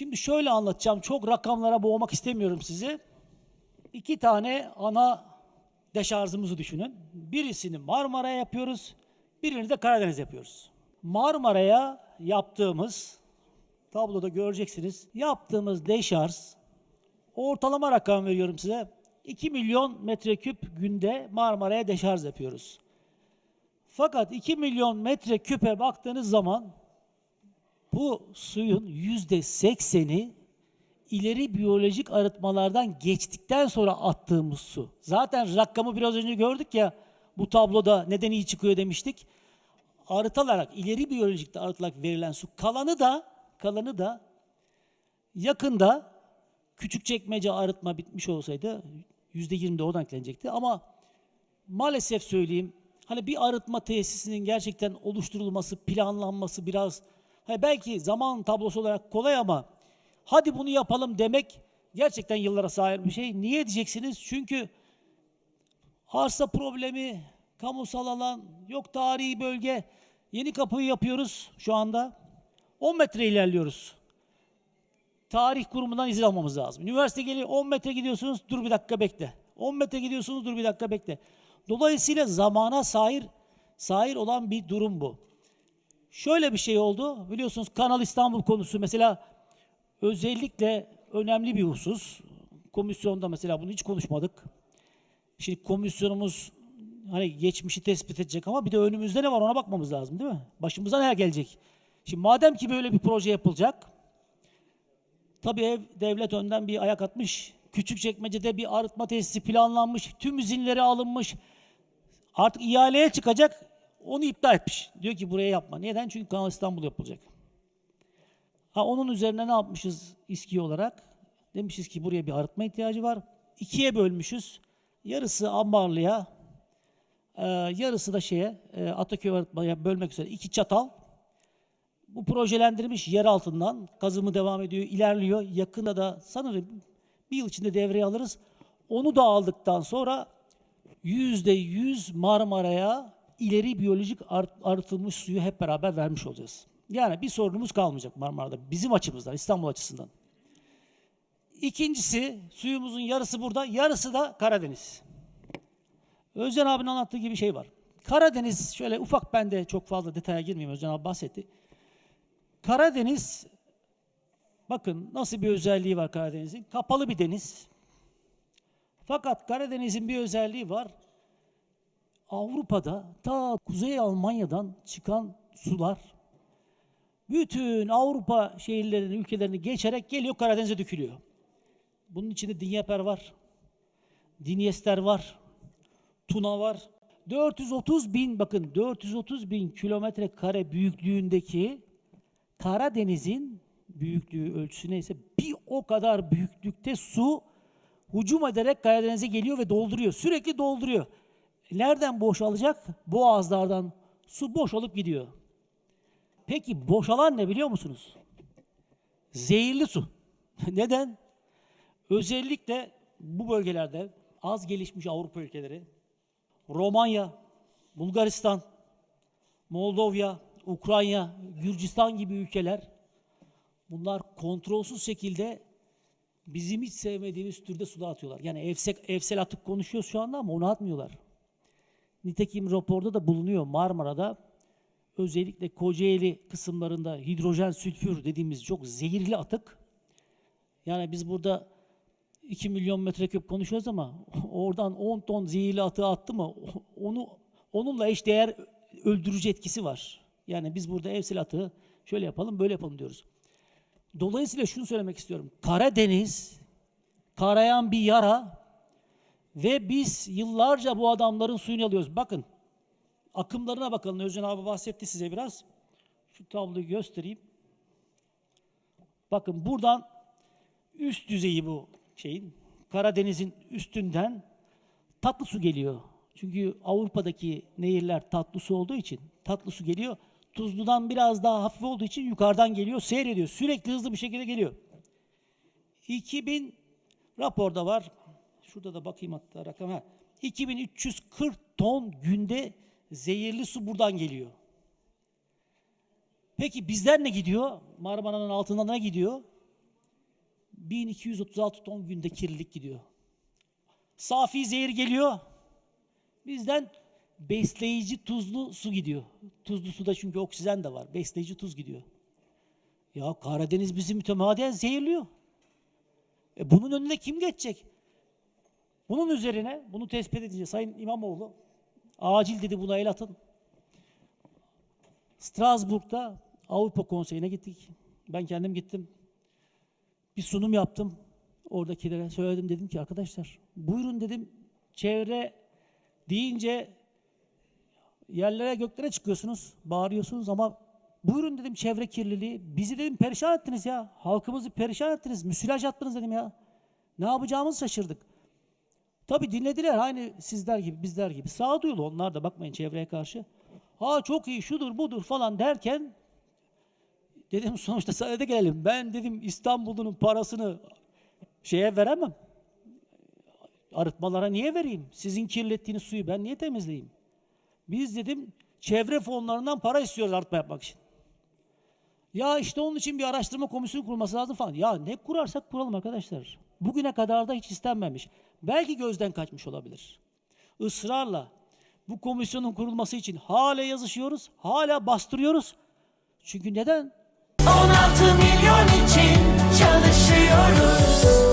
Şimdi şöyle anlatacağım. Çok rakamlara boğmak istemiyorum sizi. İki tane ana deşarjımızı düşünün. Birisini Marmara'ya yapıyoruz. Birini de Karadeniz yapıyoruz. Marmara'ya yaptığımız tabloda göreceksiniz. Yaptığımız deşarj ortalama rakam veriyorum size. 2 milyon metreküp günde Marmara'ya deşarj yapıyoruz. Fakat 2 milyon metreküpe baktığınız zaman bu suyun yüzde sekseni ileri biyolojik arıtmalardan geçtikten sonra attığımız su. Zaten rakamı biraz önce gördük ya bu tabloda neden iyi çıkıyor demiştik. Arıtılarak, ileri biyolojikte arıtılarak verilen su. Kalanı da, kalanı da yakında küçük çekmece arıtma bitmiş olsaydı yüzde yirmi de oradan eklenecekti. Ama maalesef söyleyeyim hani bir arıtma tesisinin gerçekten oluşturulması, planlanması biraz hani belki zaman tablosu olarak kolay ama hadi bunu yapalım demek gerçekten yıllara sahip bir şey. Niye diyeceksiniz? Çünkü arsa problemi, kamusal alan, yok tarihi bölge. Yeni kapıyı yapıyoruz şu anda. 10 metre ilerliyoruz. Tarih kurumundan izin almamız lazım. Üniversite geliyor 10 metre gidiyorsunuz dur bir dakika bekle. 10 metre gidiyorsunuz dur bir dakika bekle. Dolayısıyla zamana sahir sahir olan bir durum bu. Şöyle bir şey oldu. Biliyorsunuz Kanal İstanbul konusu mesela özellikle önemli bir husus. Komisyonda mesela bunu hiç konuşmadık. Şimdi komisyonumuz hani geçmişi tespit edecek ama bir de önümüzde ne var ona bakmamız lazım değil mi? Başımıza ne gelecek? Şimdi madem ki böyle bir proje yapılacak, tabii ev devlet önden bir ayak atmış. Küçükçekmece'de bir arıtma tesisi planlanmış, tüm izinleri alınmış. Artık ihaleye çıkacak, onu iptal etmiş. Diyor ki buraya yapma. Neden? Çünkü Kanal İstanbul yapılacak. Ha onun üzerine ne yapmışız İSKİ olarak? Demişiz ki buraya bir arıtma ihtiyacı var. İkiye bölmüşüz. Yarısı Ambarlı'ya, e, yarısı da şeye, e, Ataköy arıtmaya bölmek üzere iki çatal. Bu projelendirilmiş yer altından kazımı devam ediyor, ilerliyor. Yakında da sanırım bir yıl içinde devreye alırız. Onu da aldıktan sonra yüzde yüz Marmara'ya ileri biyolojik art- arıtılmış suyu hep beraber vermiş olacağız. Yani bir sorunumuz kalmayacak Marmara'da bizim açımızdan, İstanbul açısından. İkincisi suyumuzun yarısı burada, yarısı da Karadeniz. Özcan abinin anlattığı gibi şey var. Karadeniz şöyle ufak ben de çok fazla detaya girmeyeyim Özcan abi bahsetti. Karadeniz bakın nasıl bir özelliği var Karadeniz'in. Kapalı bir deniz. Fakat Karadeniz'in bir özelliği var. Avrupa'da ta Kuzey Almanya'dan çıkan sular bütün Avrupa şehirlerini, ülkelerini geçerek geliyor Karadeniz'e dökülüyor. Bunun içinde Dinyeper var, Dinyester var, Tuna var. 430 bin, bakın 430 bin kilometre kare büyüklüğündeki Karadeniz'in büyüklüğü ölçüsü neyse bir o kadar büyüklükte su hücum ederek Karadeniz'e geliyor ve dolduruyor. Sürekli dolduruyor. Nereden boşalacak? Boğazlardan su boşalıp gidiyor. Peki boşalan ne biliyor musunuz? Zehirli su. Neden? Özellikle bu bölgelerde az gelişmiş Avrupa ülkeleri, Romanya, Bulgaristan, Moldova, Ukrayna, Gürcistan gibi ülkeler bunlar kontrolsüz şekilde bizim hiç sevmediğimiz türde suda atıyorlar. Yani evsel, evsel atık konuşuyoruz şu anda ama onu atmıyorlar. Nitekim raporda da bulunuyor Marmara'da özellikle Kocaeli kısımlarında hidrojen sülfür dediğimiz çok zehirli atık. Yani biz burada 2 milyon metreküp konuşuyoruz ama oradan 10 ton zehirli atığı attı mı onu onunla eş değer öldürücü etkisi var. Yani biz burada evsel atığı şöyle yapalım böyle yapalım diyoruz. Dolayısıyla şunu söylemek istiyorum. Karadeniz karayan bir yara ve biz yıllarca bu adamların suyunu alıyoruz. Bakın akımlarına bakalım. Özcan abi bahsetti size biraz. Şu tabloyu göstereyim. Bakın buradan üst düzeyi bu şeyin. Karadeniz'in üstünden tatlı su geliyor. Çünkü Avrupa'daki nehirler tatlı su olduğu için tatlı su geliyor. Tuzludan biraz daha hafif olduğu için yukarıdan geliyor, seyrediyor. Sürekli hızlı bir şekilde geliyor. 2000 raporda var. Şurada da bakayım hatta rakam. Ha. 2340 ton günde zehirli su buradan geliyor. Peki bizden ne gidiyor? Marmara'nın altından ne gidiyor? 1236 ton günde kirlilik gidiyor. Safi zehir geliyor. Bizden besleyici tuzlu su gidiyor. Tuzlu suda çünkü oksijen de var. Besleyici tuz gidiyor. Ya Karadeniz bizi mütemadiyen zehirliyor. E bunun önüne kim geçecek? Bunun üzerine bunu tespit edince Sayın İmamoğlu acil dedi buna el atın. Strasbourg'da Avrupa Konseyi'ne gittik. Ben kendim gittim. Bir sunum yaptım. Oradakilere söyledim dedim ki arkadaşlar buyurun dedim çevre deyince yerlere göklere çıkıyorsunuz, bağırıyorsunuz ama buyurun dedim çevre kirliliği. Bizi dedim perişan ettiniz ya. Halkımızı perişan ettiniz. Müsilaj attınız dedim ya. Ne yapacağımızı şaşırdık. Tabii dinlediler aynı sizler gibi bizler gibi. Sağduyulu onlar da bakmayın çevreye karşı. Ha çok iyi şudur budur falan derken dedim sonuçta sadede gelelim. Ben dedim İstanbul'un parasını şeye veremem. Arıtmalara niye vereyim? Sizin kirlettiğiniz suyu ben niye temizleyeyim? Biz dedim çevre fonlarından para istiyoruz arıtma yapmak için. Ya işte onun için bir araştırma komisyonu kurulması lazım falan. Ya ne kurarsak kuralım arkadaşlar. Bugüne kadar da hiç istenmemiş. Belki gözden kaçmış olabilir. Israrla bu komisyonun kurulması için hala yazışıyoruz, hala bastırıyoruz. Çünkü neden? 16 milyon için çalışıyoruz.